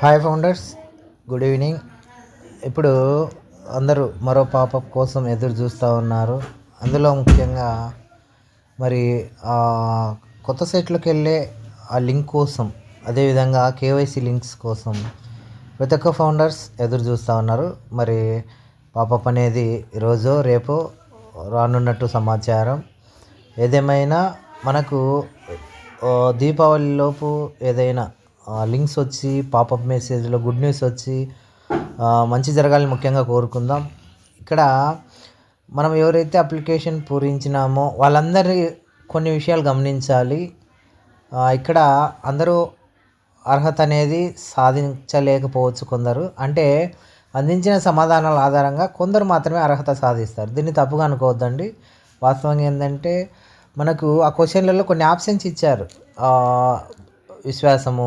Hi founders good evening ఇప్పుడు అందరూ మరో పాపప్ కోసం ఎదురు చూస్తూ ఉన్నారు. అందులో ముఖ్యంగా మరి కొత్త సైట్లోకి వెళ్ళే ఆ లింక్ కోసం అదేవిధంగా కేవైసీ లింక్స్ కోసం ప్రతి ఒక్క ఫౌండర్స్ ఎదురు చూస్తూ ఉన్నారు. మరి పాపప్ అనేది ఈరోజు రేపు రానున్నట్టు సమాచారం. ఏదేమైనా మనకు దీపావళి లోపు ఏదైనా లింక్స్ వచ్చి పాపప్ మెసేజ్లో గుడ్ న్యూస్ వచ్చి మంచి జరగాలని ముఖ్యంగా కోరుకుందాం. ఇక్కడ మనం ఎవరైతే అప్లికేషన్ పూరించినామో వాళ్ళందరి కొన్ని విషయాలు గమనించాలి. ఇక్కడ అందరూ అర్హత అనేది సాధించలేకపోవచ్చు కొందరు. అంటే అందించిన సమాధానాల ఆధారంగా కొందరు మాత్రమే అర్హత సాధిస్తారు. దీన్ని తప్పుగా అనుకోవద్దండి. వాస్తవంగా ఏంటంటే మనకు ఆ క్వశ్చన్లలో కొన్ని ఆప్షన్స్ ఇచ్చారు. విశ్వాసము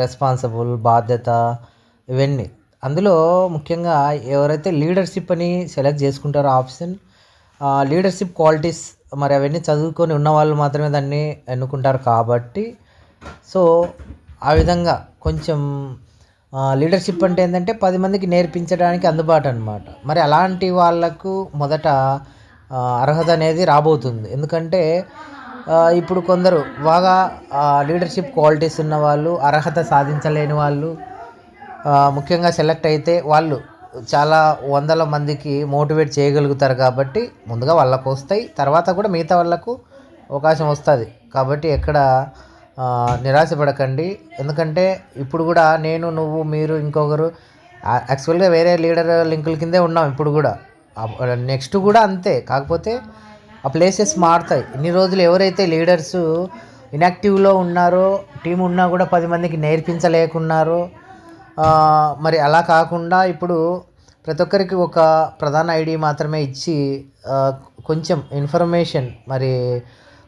రెస్పాన్సిబుల్ బాధ్యత ఇవన్నీ. అందులో ముఖ్యంగా ఎవరైతే లీడర్షిప్ అని సెలెక్ట్ చేసుకుంటారో ఆప్షన్ లీడర్షిప్ క్వాలిటీస్ మరి అవన్నీ చదువుకొని ఉన్న వాళ్ళు మాత్రమే దాన్ని ఎన్నుకుంటారు కాబట్టి. సో ఆ విధంగా కొంచెం లీడర్షిప్ అంటే ఏంటంటే పది మందికి నేర్పించడానికి అందుబాటు అనమాట మరి అలాంటి వాళ్ళకు మొదట అర్హత అనేది రాబోతుంది. ఎందుకంటే ఇప్పుడు కొందరు బాగా లీడర్షిప్ క్వాలిటీస్ ఉన్న వాళ్ళు అర్హత సాధించలేని వాళ్ళు ముఖ్యంగా సెలెక్ట్ అయితే వాళ్ళు చాలా వందల మందికి మోటివేట్ చేయగలుగుతారు కాబట్టి ముందుగా వాళ్ళకు వస్తాయి. తర్వాత కూడా మిగతా వాళ్ళకు అవకాశం వస్తుంది. కాబట్టి ఎక్కడ నిరాశపడకండి. ఎందుకంటే ఇప్పుడు కూడా నేను నువ్వు మీరు ఇంకొకరు యాక్చువల్గా వేరే లీడర్ లింకుల కిందే ఉన్నాం ఇప్పుడు కూడా. నెక్స్ట్ కూడా అంతే. కాకపోతే ఆ ప్లేసెస్ మారుతాయి. ఇన్ని రోజులు ఎవరైతే లీడర్స్ ఇన్యాక్టివ్లో ఉన్నారో టీం ఉన్నా కూడా పది మందికి నేర్పించలేకున్నారో. మరి అలా కాకుండా ఇప్పుడు ప్రతి ఒక్కరికి ఒక ప్రధాన ఐడి మాత్రమే ఇచ్చి కొంచెం ఇన్ఫర్మేషన్ మరి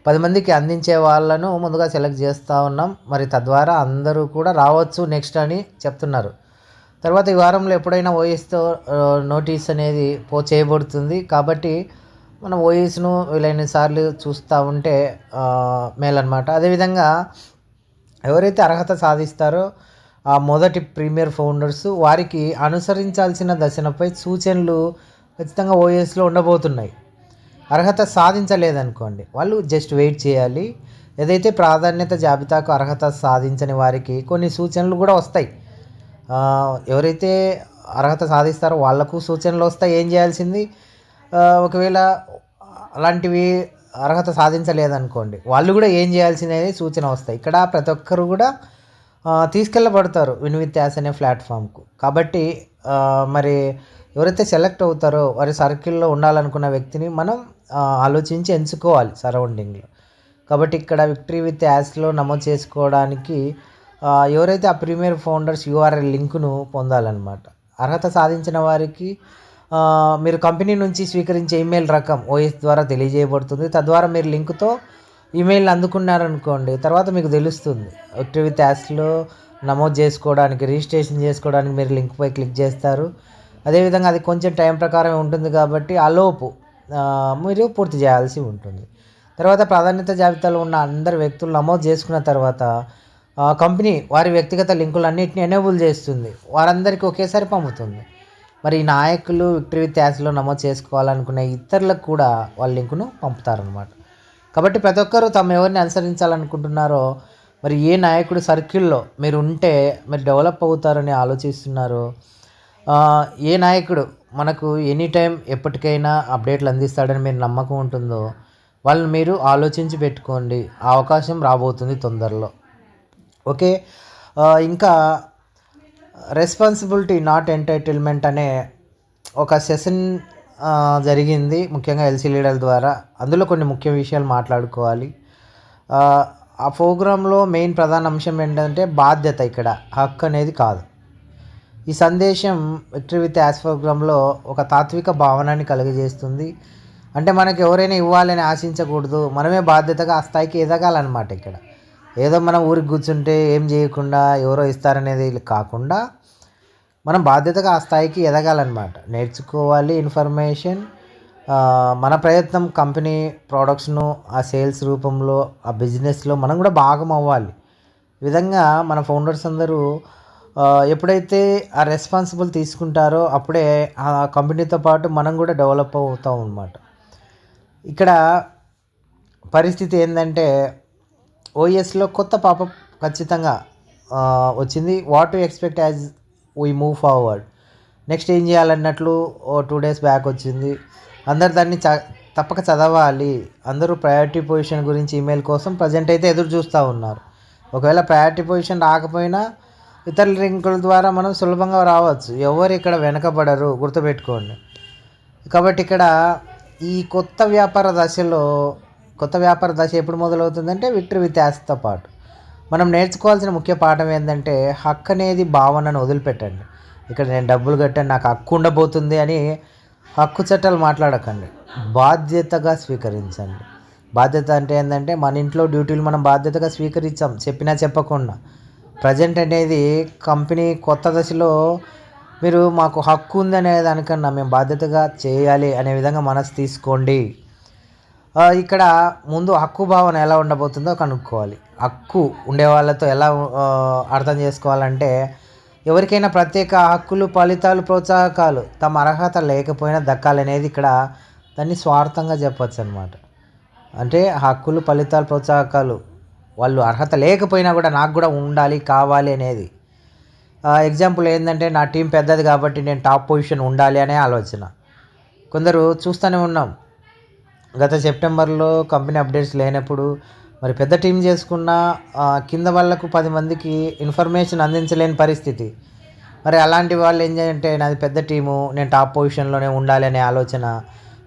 పది మందికి అందించే వాళ్ళను ముందుగా సెలెక్ట్ చేస్తూ ఉన్నాం. మరి తద్వారా అందరూ కూడా రావచ్చు నెక్స్ట్ అని చెప్తున్నారు. తర్వాత ఈ వారంలో ఎప్పుడైనా ఓఎస్తో నోటీస్ అనేది పో చేయబడుతుంది. కాబట్టి మనం ఓఎస్ను వీలైన సార్లు చూస్తూ ఉంటే ఆ, మేలన్నమాట. అదేవిధంగా ఎవరైతే అర్హత సాధిస్తారో ఆ మొదటి ప్రీమియర్ ఫౌండర్స్ వారికి అనుసరించాల్సిన దశనపై సూచనలు ఖచ్చితంగా ఓఎస్లో ఉండబోతున్నాయి. అర్హత సాధించలేదనుకోండి వాళ్ళు జస్ట్ వెయిట్ చేయాలి. ఏదైతే ప్రాధాన్యత జాబితాకు అర్హత సాధించని వారికి కొన్ని సూచనలు కూడా వస్తాయి. ఎవరైతే అర్హత సాధిస్తారో వాళ్ళకు సూచనలు వస్తాయి. ఏం చేయాల్సింది? ఒకవేళ అలాంటివి అర్హత సాధించలేదనుకోండి వాళ్ళు కూడా ఏం చేయాల్సినది సూచన వస్తాయి. ఇక్కడ ప్రతి ఒక్కరు కూడా తీసుకెళ్ళబడతారు విన్ విత్ యాస్ అనే ప్లాట్ఫామ్కు. కాబట్టి మరి ఎవరైతే సెలెక్ట్ అవుతారో వారి సర్కిల్లో ఉండాలనుకున్న వ్యక్తిని మనం ఆలోచించి ఎంచుకోవాలి సరౌండింగ్లో. కాబట్టి ఇక్కడ విక్టరీ విత్ యాస్లో నమోదు చేసుకోవడానికి ఎవరైతే ఆ ప్రీమియర్ ఫౌండర్స్ యూఆర్ఎల్ లింకును పొందాలన్నమాట. అర్హత సాధించిన వారికి మీరు కంపెనీ నుంచి స్వీకరించే ఈమెయిల్ రకం ఓఎస్ ద్వారా తెలియజేయబడుతుంది. తద్వారా మీరు లింక్తో ఈమెయిల్ అందుకున్నారనుకోండి తర్వాత మీకు తెలుస్తుంది. విక్టరీ విత్ నమోదు చేసుకోవడానికి రిజిస్ట్రేషన్ చేసుకోవడానికి మీరు లింక్పై క్లిక్ చేస్తారు. అదేవిధంగా అది కొంచెం టైం ప్రకారం ఉంటుంది కాబట్టి అలోపు మీరు పూర్తి చేయాల్సి ఉంటుంది. తర్వాత ప్రాధాన్యత జాబితాలో ఉన్న అందరు వ్యక్తులు నమోదు చేసుకున్న తర్వాత కంపెనీ వారి వ్యక్తిగత లింకులన్నింటినీ ఎనేబుల్ చేస్తుంది. వారందరికీ ఒకేసారి పంపుతుంది. మరి ఈ నాయకులు విక్టరీ విత్ యాస్లో నమోదు చేసుకోవాలనుకునే ఇతరులకు కూడా వాళ్ళ లింకును పంపుతారనమాట కాబట్టి ప్రతి ఒక్కరూ తమ ఎవరిని అనుసరించాలనుకుంటున్నారో మరి ఏ నాయకుడు సర్కిల్లో మీరు ఉంటే మీరు డెవలప్ అవుతారని ఆలోచిస్తున్నారో ఏ నాయకుడు మనకు ఎనీ టైం ఎప్పటికైనా అప్డేట్లు అందిస్తాడని మీరు నమ్మకం ఉంటుందో వాళ్ళని మీరు ఆలోచించి పెట్టుకోండి. అవకాశం రాబోతుంది తొందరలో. ఓకే? ఇంకా రెస్పాన్సిబిలిటీ నాట్ ఎంటైటిల్మెంట్ అనే ఒక సెషన్ జరిగింది. ముఖ్యంగా ఎల్సీ లీడర్ ద్వారా. అందులో కొన్ని ముఖ్య విషయాలు మాట్లాడుకోవాలి. ఆ, ప్రోగ్రాంలో మెయిన్ ప్రధాన అంశం ఏంటంటే బాధ్యత ఇక్కడ. హక్కు అనేది కాదు. ఈ సందేశం విక్టరీ విత్ యాస్ ప్రోగ్రాంలో ఒక తాత్విక భావనాన్ని కలుగజేస్తుంది. అంటే మనకు ఎవరైనా ఇవ్వాలని ఆశించకూడదు. మనమే బాధ్యతగా ఆ స్థాయికి ఎదగాలన్నమాట ఇక్కడ. ఏదో మనం ఊరికి కూర్చుంటే ఏం చేయకుండా ఎవరో ఇస్తారనేది కాకుండా మనం బాధ్యతగా ఆ స్థాయికి ఎదగాలన్నమాట. నేర్చుకోవాలి ఇన్ఫర్మేషన్. మన ప్రయత్నం కంపెనీ ప్రోడక్ట్స్ను ఆ సేల్స్ రూపంలో ఆ బిజినెస్లో మనం కూడా భాగం అవ్వాలి. ఈ విధంగా మన ఫౌండర్స్ అందరూ ఎప్పుడైతే ఆ రెస్పాన్సిబుల్ తీసుకుంటారో అప్పుడే ఆ కంపెనీతో పాటు మనం కూడా డెవలప్ అవుతాం అన్నమాట. ఇక్కడ పరిస్థితి ఏంటంటే ఓఎస్లో కొత్త పాపప్ ఖచ్చితంగా వచ్చింది. What to expect as we move forward next ఏం చేయాలన్నట్లు ఓ టూ డేస్ బ్యాక్ వచ్చింది. అందరు దాన్ని చ తప్పక చదవాలి. అందరూ ప్రయారిటీ పొజిషన్ గురించి ఈమెయిల్ కోసం ప్రజెంట్ అయితే ఎదురు చూస్తూ ఉన్నారు. ఒకవేళ ప్రయారిటీ పొజిషన్ రాకపోయినా ఇతర లింకుల ద్వారా మనం సులభంగా రావచ్చు. ఎవరు ఇక్కడ వెనకబడరు గుర్తుపెట్టుకోండి. కాబట్టి ఇక్కడ ఈ కొత్త వ్యాపార దశలో కొత్త వ్యాపార దశ ఎప్పుడు మొదలవుతుందంటే విక్టరీ విత్ యాస్తో పాటు. మనం నేర్చుకోవాల్సిన ముఖ్య పాఠం ఏంటంటే హక్కు అనేది భావనను వదిలిపెట్టండి. ఇక్కడ నేను డబ్బులు కట్టాను నాకు హక్కు ఉండబోతుంది అని హక్కు చట్టాలు మాట్లాడకండి. బాధ్యతగా స్వీకరించండి. బాధ్యత అంటే ఏంటంటే మన ఇంట్లో డ్యూటీలు మనం బాధ్యతగా స్వీకరించాం. చెప్పినా చెప్పకుండా. ప్రజెంట్ అనేది కంపెనీ కొత్త దశలో మీరు మాకు హక్కు ఉందనే దానికన్నా మేము బాధ్యతగా చేయాలి అనే విధంగా మనసు తీసుకోండి. ఇక్కడ ముందు హక్కు భావన ఎలా ఉండబోతుందో కనుక్కోవాలి. హక్కు ఉండే వాళ్ళతో ఎలా అర్థం చేసుకోవాలంటే ఎవరికైనా ప్రత్యేక హక్కులు ఫలితాలు ప్రోత్సాహకాలు తమ అర్హత లేకపోయినా దక్కాలనేది ఇక్కడ దాన్ని స్వార్థంగా చెప్పచ్చు అనమాట అంటే హక్కులు ఫలితాలు ప్రోత్సాహకాలు వాళ్ళు అర్హత లేకపోయినా కూడా నాకు కూడా ఉండాలి కావాలి అనేది. ఎగ్జాంపుల్ ఏంటంటే నా టీం పెద్దది కాబట్టి నేను టాప్ పొజిషన్ ఉండాలి అనే ఆలోచన. కొందరు చూస్తూనే ఉన్నాం గత సెప్టెంబర్లో కంపెనీ అప్డేట్స్ లేనప్పుడు మరి పెద్ద టీం చేసుకున్న కింద వాళ్ళకు పది మందికి ఇన్ఫర్మేషన్ అందించలేని పరిస్థితి. మరి అలాంటి వాళ్ళు ఏం చేయాలంటే నాది పెద్ద టీము నేను టాప్ పొజిషన్లోనే ఉండాలి అనే ఆలోచన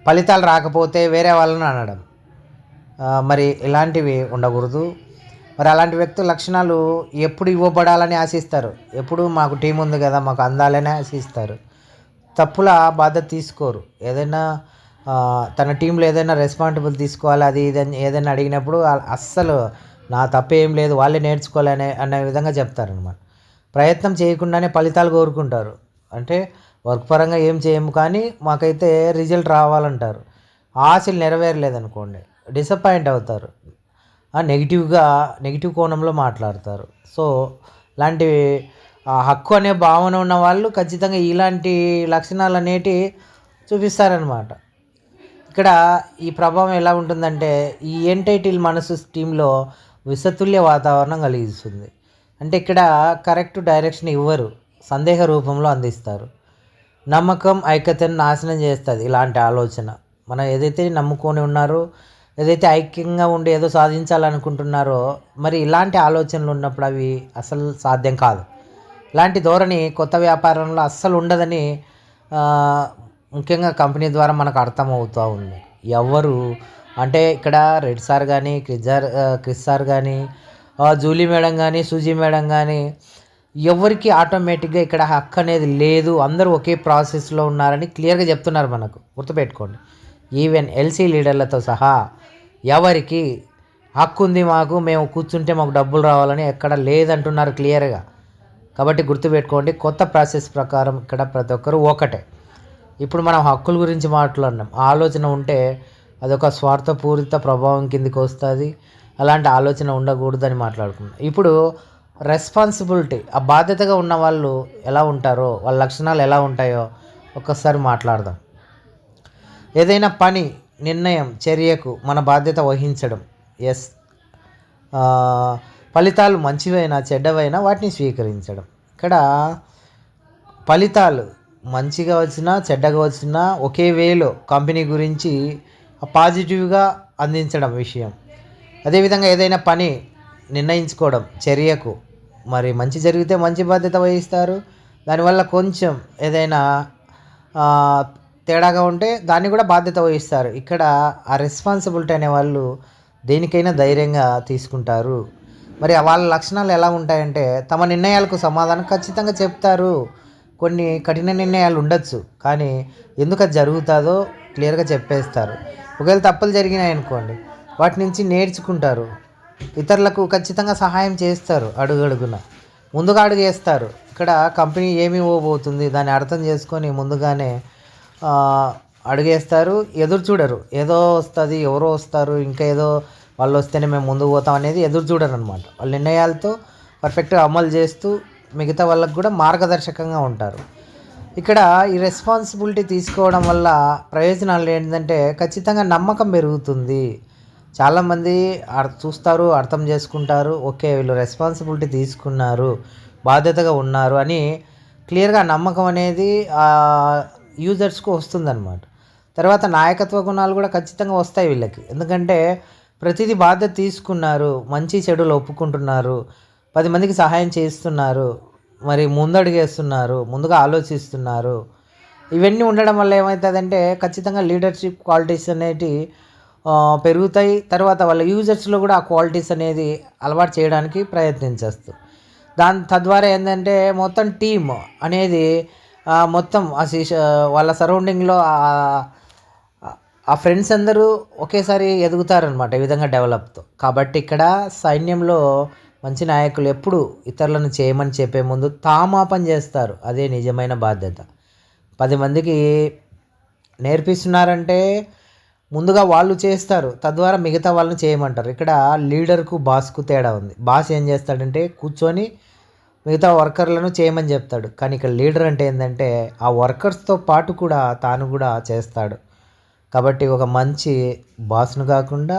ఫలితాలు రాకపోతే వేరే వాళ్ళని అనడం. మరి ఇలాంటివి ఉండకూడదు. మరి అలాంటి వ్యక్తుల లక్షణాలు ఎప్పుడు ఇవ్వబడాలని ఆశిస్తారు? ఎప్పుడు మాకు టీం ఉంది కదా మాకు అందాలని ఆశిస్తారు? తప్పుల బాధ్యత తీసుకోరు. ఏదైనా తన టీంలో ఏదైనా రెస్పాన్సిబుల్ తీసుకోవాలి అది ఇది అని ఏదైనా అడిగినప్పుడు అస్సలు నా తప్పేం లేదు వాళ్ళే నేర్చుకోవాలనే అనే విధంగా చెప్తారనమాట ప్రయత్నం చేయకుండానే ఫలితాలు కోరుకుంటారు. అంటే వర్క్ పరంగా ఏం చేయము కానీ మాకైతే రిజల్ట్ రావాలంటారు. ఆశలు నెరవేరలేదనుకోండి డిసప్పాయింట్ అవుతారు. ఆ, నెగిటివ్గా నెగిటివ్ కోణంలో మాట్లాడతారు. సో ఇలాంటి హక్కు అనే భావన ఉన్న వాళ్ళు ఖచ్చితంగా ఇలాంటి లక్షణాలు అనేటివి చూపిస్తారనమాట ఇక్కడ ఈ ప్రభావం ఎలా ఉంటుందంటే ఈ ఎంటైటిల్ మనసు టీంలో విసతుల్య వాతావరణం కలిగిస్తుంది. అంటే ఇక్కడ కరెక్ట్ డైరెక్షన్ ఇవ్వరు. సందేహ రూపంలో అందిస్తారు. నమ్మకం ఐక్యతను నాశనం చేస్తుంది ఇలాంటి ఆలోచన. మనం ఏదైతే నమ్ముకొని ఉన్నారో ఏదైతే ఐక్యంగా ఉండి ఏదో సాధించాలనుకుంటున్నారో మరి ఇలాంటి ఆలోచనలు ఉన్నప్పుడు అవి అసలు సాధ్యం కాదు. ఇలాంటి ధోరణి కొత్త వ్యాపారంలో అస్సలు ఉండదని ముఖ్యంగా కంపెనీ ద్వారా మనకు అర్థమవుతూ ఉంది. ఎవరు? అంటే ఇక్కడ రెడ్ సార్ కానీ క్రిజార్ క్రిస్ సార్ కానీ జూలీ మేడం కానీ సూజీ మేడం కానీ ఎవరికి ఆటోమేటిక్గా ఇక్కడ హక్కు అనేది లేదు. అందరూ ఒకే ప్రాసెస్లో ఉన్నారని క్లియర్గా చెప్తున్నారు మనకు. గుర్తుపెట్టుకోండి. ఈవెన్ ఎల్సీ లీడర్లతో సహా ఎవరికి హక్కు ఉంది మాకు మేము కూర్చుంటే మాకు డబ్బులు రావాలని ఎక్కడ లేదంటున్నారు క్లియర్గా. కాబట్టి గుర్తుపెట్టుకోండి కొత్త ప్రాసెస్ ప్రకారం ఇక్కడ ప్రతి ఒక్కరు ఒకటే. ఇప్పుడు మనం హక్కుల గురించి మాట్లాడినాం. ఆలోచన ఉంటే అదొక స్వార్థపూరిత ప్రభావం కిందికి వస్తుంది. అలాంటి ఆలోచన ఉండకూడదని మాట్లాడుకున్నాం. ఇప్పుడు రెస్పాన్సిబిలిటీ ఆ బాధ్యతగా ఉన్న వాళ్ళు ఎలా ఉంటారో వాళ్ళ లక్షణాలు ఎలా ఉంటాయో ఒక్కసారి మాట్లాడదాం. ఏదైనా పని నిర్ణయం చర్యకు మన బాధ్యత వహించడం. ఎస్ ఫలితాలు మంచివైనా చెడ్డవైనా వాటిని స్వీకరించడం. ఇక్కడ ఫలితాలు మంచిగా వచ్చినా చెడ్డగా వచ్చినా ఒకే వేలో కంపెనీ గురించి పాజిటివ్గా అందించడం విషయం. అదేవిధంగా ఏదైనా పని నిర్ణయించుకోవడం చర్యకు మరి మంచి జరిగితే మంచి బాధ్యత వహిస్తారు. దానివల్ల కొంచెం ఏదైనా తేడాగా ఉంటే దాన్ని కూడా బాధ్యత వహిస్తారు. ఇక్కడ ఆ రెస్పాన్సిబిలిటీ అనే వాళ్ళు దేనికైనా ధైర్యంగా తీసుకుంటారు. మరి వాళ్ళ లక్షణాలు ఎలా ఉంటాయంటే తమ నిర్ణయాలకు సమాధానం ఖచ్చితంగా చెప్తారు. కొన్ని కఠిన నిర్ణయాలు ఉండొచ్చు కానీ ఎందుకు అది జరుగుతుందో క్లియర్గా చెప్పేస్తారు. ఒకవేళ తప్పులు జరిగినాయి అనుకోండి వాటి నుంచి నేర్చుకుంటారు. ఇతరులకు ఖచ్చితంగా సహాయం చేస్తారు అడుగడుగున ముందుగా అడుగు చేస్తారు ఇక్కడ కంపెనీ ఏమి ఇవ్వబోతుంది? దాన్ని అర్థం చేసుకొని ముందుగానే అడుగేస్తారు. ఎదురు చూడరు. ఏదో వస్తుంది ఎవరో వస్తారు ఇంకా ఏదో వాళ్ళు వస్తేనే మేము ముందుకు పోతాం అనేది ఎదురు చూడరు అనమాట వాళ్ళ నిర్ణయాలతో పర్ఫెక్ట్గా అమలు చేస్తూ మిగతా వాళ్ళకు కూడా మార్గదర్శకంగా ఉంటారు. ఇక్కడ ఈ రెస్పాన్సిబిలిటీ తీసుకోవడం వల్ల ప్రయోజనాలు ఏంటంటే ఖచ్చితంగా నమ్మకం పెరుగుతుంది. చాలామంది అర్ చూస్తారు అర్థం చేసుకుంటారు ఓకే వీళ్ళు రెస్పాన్సిబిలిటీ తీసుకున్నారు బాధ్యతగా ఉన్నారు అని క్లియర్గా నమ్మకం అనేది యూజర్స్కు వస్తుందన్నమాట. తర్వాత నాయకత్వ గుణాలు కూడా ఖచ్చితంగా వస్తాయి వీళ్ళకి. ఎందుకంటే ప్రతిదీ బాధ్యత తీసుకున్నారు మంచి చెడులు ఒప్పుకుంటున్నారు పది మందికి సహాయం చేస్తున్నారు మరి ముందడుగేస్తున్నారు. ముందుగా ఆలోచిస్తున్నారు. ఇవన్నీ ఉండడం వల్ల ఏమవుతుందంటే ఖచ్చితంగా లీడర్షిప్ క్వాలిటీస్ అనేటి పెరుగుతాయి. తర్వాత వాళ్ళ యూజర్స్లో కూడా ఆ క్వాలిటీస్ అనేది అలవాటు చేయడానికి ప్రయత్నించేస్తూ దాని తద్వారా ఏంటంటే మొత్తం టీమ్ అనేది మొత్తం ఆ శిష వాళ్ళ సరౌండింగ్లో ఆ ఫ్రెండ్స్ అందరూ ఒకేసారి ఎదుగుతారనమాట ఈ విధంగా డెవలప్తో కాబట్టి ఇక్కడ సైన్యంలో మంచి నాయకులు ఎప్పుడు ఇతరులను చేయమని చెప్పే ముందు తామా పని చేస్తారు. అదే నిజమైన బాధ్యత. పది మందికి నేర్పిస్తున్నారంటే ముందుగా వాళ్ళు చేస్తారు. తద్వారా మిగతా వాళ్ళని చేయమంటారు. ఇక్కడ లీడర్కు బాస్కు తేడా ఉంది. బాస్ ఏం చేస్తాడంటే కూర్చొని మిగతా వర్కర్లను చేయమని చెప్తాడు. కానీ ఇక్కడ లీడర్ అంటే ఏంటంటే ఆ వర్కర్స్తో పాటు కూడా తాను కూడా చేస్తాడు. కాబట్టి ఒక మంచి బాస్ను కాకుండా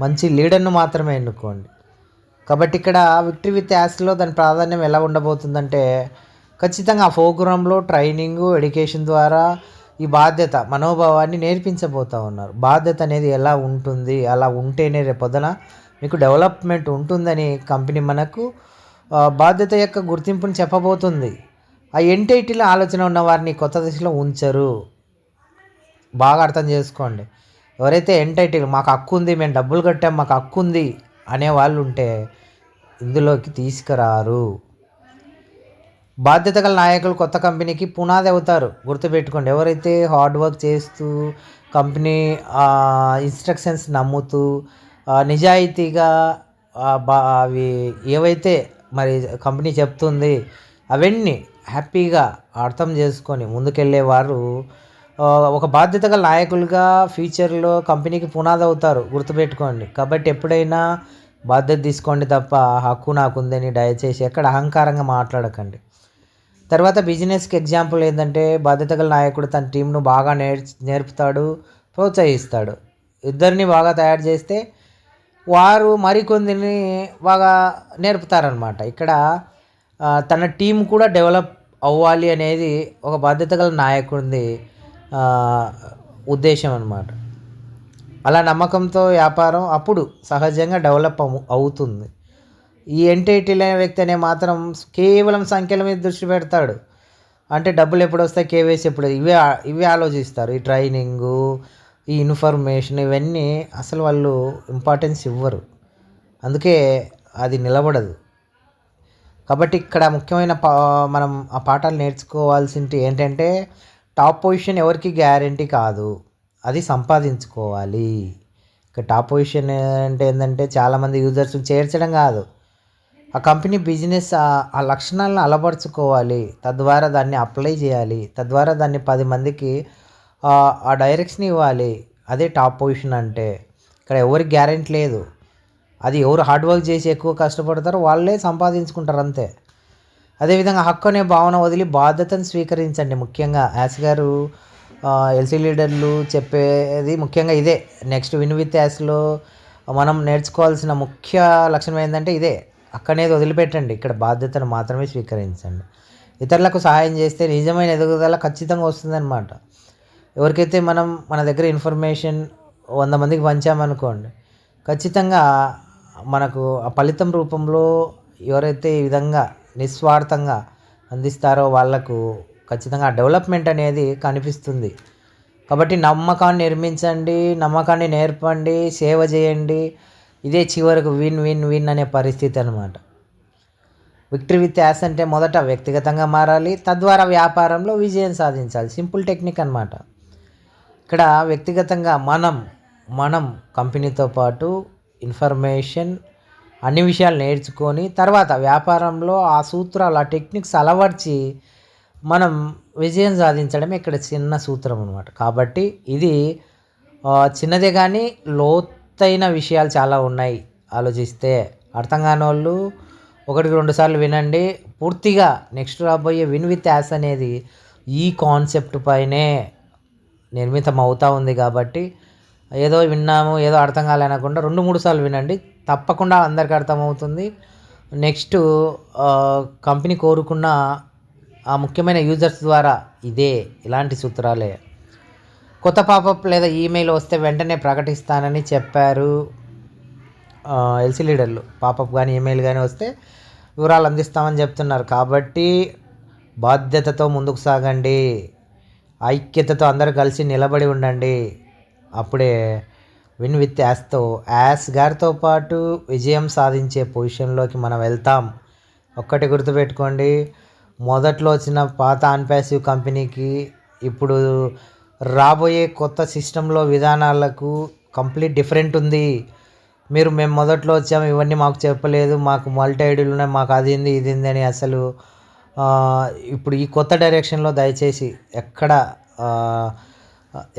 మంచి లీడర్ను మాత్రమే ఎన్నుకోండి. కాబట్టి ఇక్కడ విక్టరీ విత్ యాస్లో దాని ప్రాధాన్యం ఎలా ఉండబోతుందంటే ఖచ్చితంగా ఆ ప్రోగ్రాంలో ట్రైనింగ్ ఎడ్యుకేషన్ ద్వారా ఈ బాధ్యత మనోభావాన్ని నేర్పించబోతూ ఉన్నారు. బాధ్యత అనేది ఎలా ఉంటుంది? అలా ఉంటేనే రేపొద్దున మీకు డెవలప్మెంట్ ఉంటుందని కంపెనీ మనకు బాధ్యత యొక్క గుర్తింపుని చెప్పబోతుంది. ఆ ఎంటైటీలో ఆలోచన ఉన్న వారిని కొత్త దిశలో ఉంచరు. బాగా అర్థం చేసుకోండి. ఎవరైతే ఎంటైటిల్ మాకు హక్కు ఉంది మేము డబ్బులు కట్టాం మాకు హక్కు ఉంది అనే వాళ్ళు ఉంటే ఇందులోకి తీసుకురారు. బాధ్యత గల నాయకులు కొత్త కంపెనీకి పునాది అవుతారు. గుర్తుపెట్టుకోండి ఎవరైతే హార్డ్ వర్క్ చేస్తూ కంపెనీ ఇన్స్ట్రక్షన్స్ నమ్ముతూ నిజాయితీగా బా అవి ఏవైతే మరి కంపెనీ చెప్తుంది అవన్నీ హ్యాపీగా అర్థం చేసుకొని ముందుకెళ్ళేవారు ఒక బాధ్యత గల నాయకులుగా ఫ్యూచర్లో కంపెనీకి పునాది అవుతారు. గుర్తుపెట్టుకోండి కాబట్టి ఎప్పుడైనా బాధ్యత తీసుకోండి తప్ప హక్కు నాకుందని దయచేసి ఎక్కడ అహంకారంగా మాట్లాడకండి. తర్వాత బిజినెస్కి ఎగ్జాంపుల్ ఏంటంటే బాధ్యత గల నాయకుడు తన టీంను బాగా నేర్ నేర్పుతాడు ప్రోత్సహిస్తాడు. ఇద్దరిని బాగా తయారు చేస్తే వారు మరికొందిని బాగా నేర్పుతారనమాట ఇక్కడ తన టీం కూడా డెవలప్ అవ్వాలి అనేది ఒక బాధ్యత గల నాయకుడిది ఉద్దేశం అనమాట అలా నమ్మకంతో వ్యాపారం అప్పుడు సహజంగా డెవలప్ అవు- అవుతుంది. ఈ ఎంటైటీ లేని వ్యక్తి అనే మాత్రం కేవలం సంఖ్యల మీద దృష్టి పెడతాడు. అంటే డబ్బులు ఎప్పుడు వస్తాయి? కేవైసీ ఎప్పుడు? ఇవే ఇవే ఆలోచిస్తారు. ఈ ట్రైనింగు ఈ ఇన్ఫర్మేషన్ ఇవన్నీ అసలు వాళ్ళు ఇంపార్టెన్స్ ఇవ్వరు. అందుకే అది నిలబడదు. కాబట్టి ఇక్కడ ముఖ్యమైన పా మనం ఆ పాఠాలు నేర్చుకోవాల్సింది ఏంటంటే టాప్ పొజిషన్ ఎవరికి గ్యారంటీ కాదు. అది సంపాదించుకోవాలి. ఇక టాప్ పొజిషన్ అంటే ఏంటంటే చాలామంది యూజర్స్ చేర్చడం కాదు. ఆ కంపెనీ బిజినెస్ ఆ- లక్షణాలను అలవరుచుకోవాలి. తద్వారా దాన్ని అప్లై చేయాలి. తద్వారా దాన్ని పది మందికి ఆ ఆ డైరెక్షన్ ఇవ్వాలి. అదే టాప్ పొజిషన్ అంటే. ఇక్కడ ఎవరికి గ్యారెంటీ లేదు. అది ఎవరు హార్డ్ వర్క్ చేసి ఎక్కువ కష్టపడతారో వాళ్ళే సంపాదించుకుంటారు అంతే. అదేవిధంగా హక్కు అనే భావన వదిలి బాధ్యతను స్వీకరించండి ముఖ్యంగా. యాస్ గారు ఎల్సీ లీడర్లు చెప్పేది ముఖ్యంగా ఇదే. నెక్స్ట్ విన్ విత్ యాస్లో మనం నేర్చుకోవాల్సిన ముఖ్య లక్షణం ఏంటంటే ఇదే. అక్కడనేది వదిలిపెట్టండి. ఇక్కడ బాధ్యతను మాత్రమే స్వీకరించండి. ఇతరులకు సహాయం చేస్తే నిజమైన ఎదుగుదల ఖచ్చితంగా వస్తుందన్నమాట. ఎవరికైతే మనం మన దగ్గర ఇన్ఫర్మేషన్ వంద మందికి పంచామనుకోండి ఖచ్చితంగా మనకు ఆ ఫలితం రూపంలో ఎవరైతే ఈ విధంగా నిస్వార్థంగా అందిస్తారో వాళ్ళకు ఖచ్చితంగా డెవలప్మెంట్ అనేది కనిపిస్తుంది. కాబట్టి నమ్మకాన్ని నిర్మించండి నమ్మకాన్ని నేర్పండి సేవ చేయండి. ఇదే చివరకు విన్ విన్ విన్ అనే పరిస్థితి అనమాట విక్టరీ విత్ యాస్ అంటే మొదట వ్యక్తిగతంగా మారాలి తద్వారా వ్యాపారంలో విజయం సాధించాలి. సింపుల్ టెక్నిక్ అన్నమాట. ఇక్కడ వ్యక్తిగతంగా మనం మనం కంపెనీతో పాటు ఇన్ఫర్మేషన్ అన్ని విషయాలు నేర్చుకొని తర్వాత వ్యాపారంలో ఆ సూత్రాలు ఆ టెక్నిక్స్ అలవర్చి మనం విజయం సాధించడం ఇక్కడ చిన్న సూత్రం అనమాట కాబట్టి ఇది చిన్నదే కానీ లోతైన విషయాలు చాలా ఉన్నాయి. ఆలోచిస్తే అర్థం కాని వాళ్ళు ఒకటికి రెండు సార్లు వినండి. పూర్తిగా నెక్స్ట్ రాబోయే విన్ విత్ యాస్ అనేది ఈ కాన్సెప్ట్ పైనే నిర్మితం అవుతూ ఉంది కాబట్టి ఏదో విన్నాము ఏదో అర్థం కాలేనకుండా రెండు మూడు సార్లు వినండి. తప్పకుండా అందరికి అర్థమవుతుంది. నెక్స్ట్ కంపెనీ కోరుకున్న ఆ ముఖ్యమైన యూజర్స్ ద్వారా ఇదే ఇలాంటి సూత్రాలే. కొత్త పాపప్ లేదా ఈమెయిల్ వస్తే వెంటనే ప్రకటిస్తానని చెప్పారు ఎల్సీ లీడర్లు. పాపప్ కానీ ఈమెయిల్ కానీ వస్తే వివరాలు అందిస్తామని చెప్తున్నారు. కాబట్టి బాధ్యతతో ముందుకు సాగండి. ఐక్యతతో అందరూ కలిసి నిలబడి ఉండండి. అప్పుడే విన్ విత్ యాస్తో. యాస్ గారితో పాటు విజయం సాధించే పొజిషన్లోకి మనం వెళ్తాం. ఒక్కటి గుర్తుపెట్టుకోండి. మొదట్లో వచ్చిన పాత అన్పాసివ్ కంపెనీకి ఇప్పుడు రాబోయే కొత్త సిస్టంలో విధానాలకు కంప్లీట్ డిఫరెంట్ ఉంది. మీరు మేము మొదట్లో వచ్చాము ఇవన్నీ మాకు చెప్పలేదు మాకు మల్టీ ఐడీలు ఉన్నాయి మాకు అది ఇది ఇది అని అసలు ఇప్పుడు ఈ కొత్త డైరెక్షన్లో దయచేసి ఎక్కడ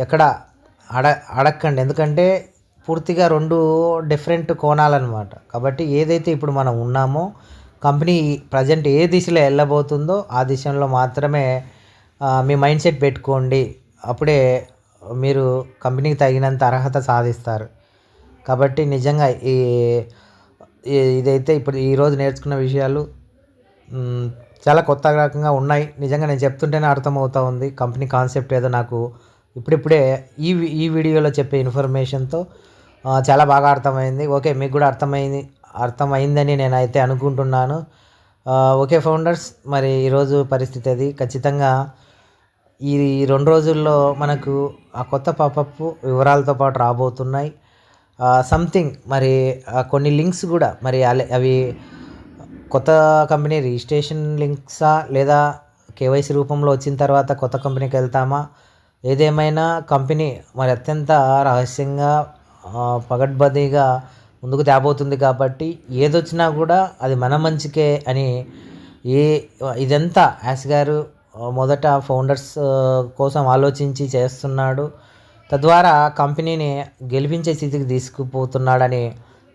ఎక్కడ అడ అడక్కండి. ఎందుకంటే పూర్తిగా రెండు డిఫరెంట్ కోణాలన్నమాట. కాబట్టి ఏదైతే ఇప్పుడు మనం ఉన్నామో కంపెనీ ప్రజెంట్ ఏ దిశలో వెళ్ళబోతుందో ఆ దిశలో మాత్రమే మీ మైండ్ సెట్ పెట్టుకోండి. అప్పుడే మీరు కంపెనీకి తగినంత అర్హత సాధిస్తారు. కాబట్టి నిజంగా ఈ ఇదైతే ఇప్పుడు ఈరోజు నేర్చుకున్న విషయాలు చాలా కొత్త రకంగా ఉన్నాయి. నిజంగా నేను చెప్తుంటేనే అర్థమవుతా ఉంది. కంపెనీ కాన్సెప్ట్ ఏదో నాకు ఇప్పుడిప్పుడే ఈ ఈ వీడియోలో చెప్పే ఇన్ఫర్మేషన్తో చాలా బాగా అర్థమైంది. ఓకే మీకు కూడా అర్థమైంది. అర్థమైందని నేనైతే అనుకుంటున్నాను. ఓకే ఫౌండర్స్ మరి ఈరోజు పరిస్థితి అది. ఖచ్చితంగా ఈ రెండు రోజుల్లో మనకు ఆ కొత్త పాపప్ వివరాలతో పాటు రాబోతున్నాయి. సంథింగ్ మరి కొన్ని లింక్స్ కూడా మరి అవి కొత్త కంపెనీ రిజిస్ట్రేషన్ లింక్సా లేదా కేవైసీ రూపంలో వచ్చిన తర్వాత కొత్త కంపెనీకి వెళ్తామా? ఏదేమైనా కంపెనీ మరి అత్యంత రహస్యంగా పగడ్బందీగా ముందుకు తేబోతుంది కాబట్టి ఏదొచ్చినా కూడా అది మన మంచికే అని ఏ ఇదంతా యాస్ గారు మొదట ఫౌండర్స్ కోసం ఆలోచించి చేస్తున్నాడు. తద్వారా కంపెనీని గెలిపించే స్థితికి తీసుకుపోతున్నాడని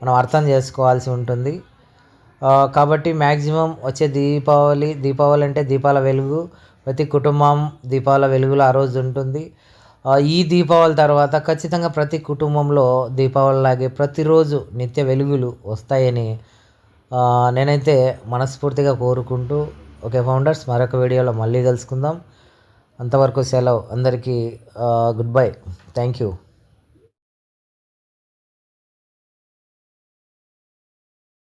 మనం అర్థం చేసుకోవాల్సి ఉంటుంది. కాబట్టి మ్యాక్సిమం వచ్చే దీపావళి దీపావళి అంటే దీపాల వెలుగు ప్రతి కుటుంబం దీపాల వెలుగులో ఆ రోజు ఉంటుంది. ఈ దీపావళి తర్వాత ఖచ్చితంగా ప్రతి కుటుంబంలో దీపావళి లాగే ప్రతిరోజు నిత్య వెలుగులు వస్తాయని నేనైతే మనస్ఫూర్తిగా కోరుకుంటూ ఓకే ఫౌండర్స్ మరొక వీడియోలో మళ్ళీ కలుసుకుందాం. అంతవరకు సెలవు. అందరికీ గుడ్ బై థ్యాంక్ యూ